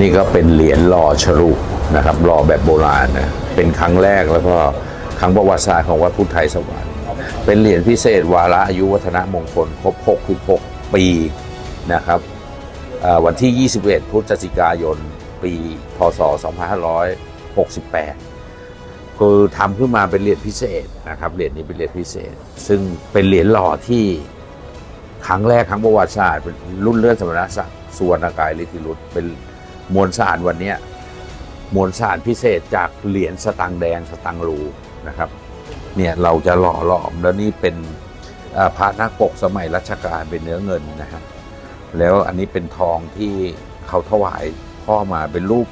นี่ก็เป็นเหรียญหล่อฉลุนะครับหล่อแบบโบราณนะเป็นครั้งแรกแล้วก็ครั้งประวัติศาสตร์ของวัดพุทธไทยสวรรค์เป็นเหรียญพิเศษวาระอายุวัฒนมงคลครบ 66 ปีนะครับวันที่ 21 พฤศจิกายน ปี พศ 2568 คือทำขึ้นมาเป็นเหรียญพิเศษนะครับ เหรียญนี้เป็นเหรียญพิเศษ ซึ่งเป็นเหรียญหล่อที่ครั้งแรกครั้งประวัติศาสตร์เป็นรุ่นเลื่อนสมณศักดิ์ สุวรรณกายลิธิรุตเป็นมวลสารวันนี้มวลสารพิเศษจากเหรียญสตังแดงสตังรูนะครับเนี่ยเราจะหล่อหลอมแล้วนี่เป็นพระนักปกสมัยรัชกาลเป็นเนื้อเงินนะครับแล้วอันนี้เป็นทองที่เขาถวายพ่อมาเป็นรูป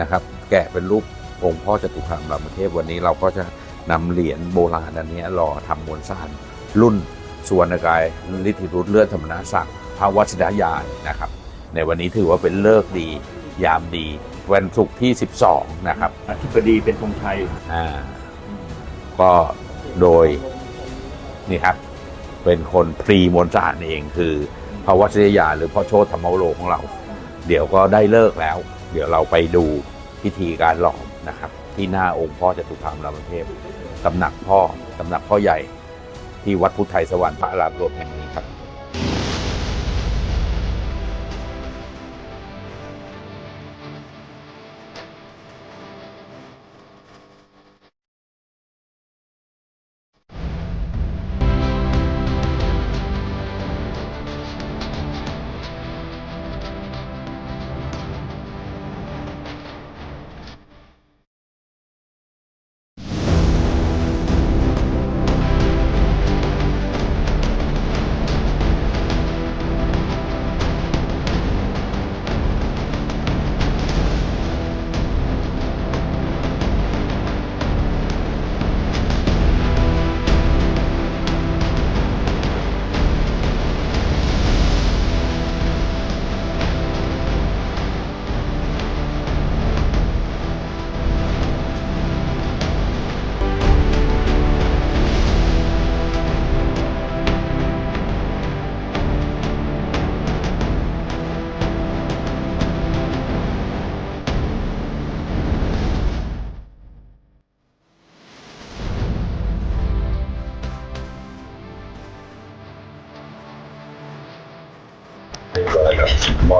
นะครับ แกะเป็นรูปองค์พ่อจตุคามรามเทพวันนี้เราก็จะนำเหรียญโบราณอันนี้หล่อทำมวลสารรุ่นสุวรรณกายลิธิรุตเลือดธรรมนาศักดิ์พระวชิรยานนะครับ ในวันนี้ถือว่าเป็นเลิกษ์ดี ยามดี วันศุกร์ที่ 12 นะครับ อธิบดีเป็นธงชัยอ่า ก็โดยนี่ครับ เป็นคนพรีมวลสารเองคือพระวชิรยานหรือพ่อโชตธรรมวโรของเรา เดี๋ยวก็ได้เลิกแล้ว เดี๋ยวเราไปดูพิธีการหลอมนะครับ ที่หน้าองค์พ่อจตุคามรามเทพตำหนักพ่อตำหนักพ่อใหญ่ที่วัดพุทธไทยสวรรค์พระอารามหลวงแห่งนี้ครับ เรียบร้อยแล้วม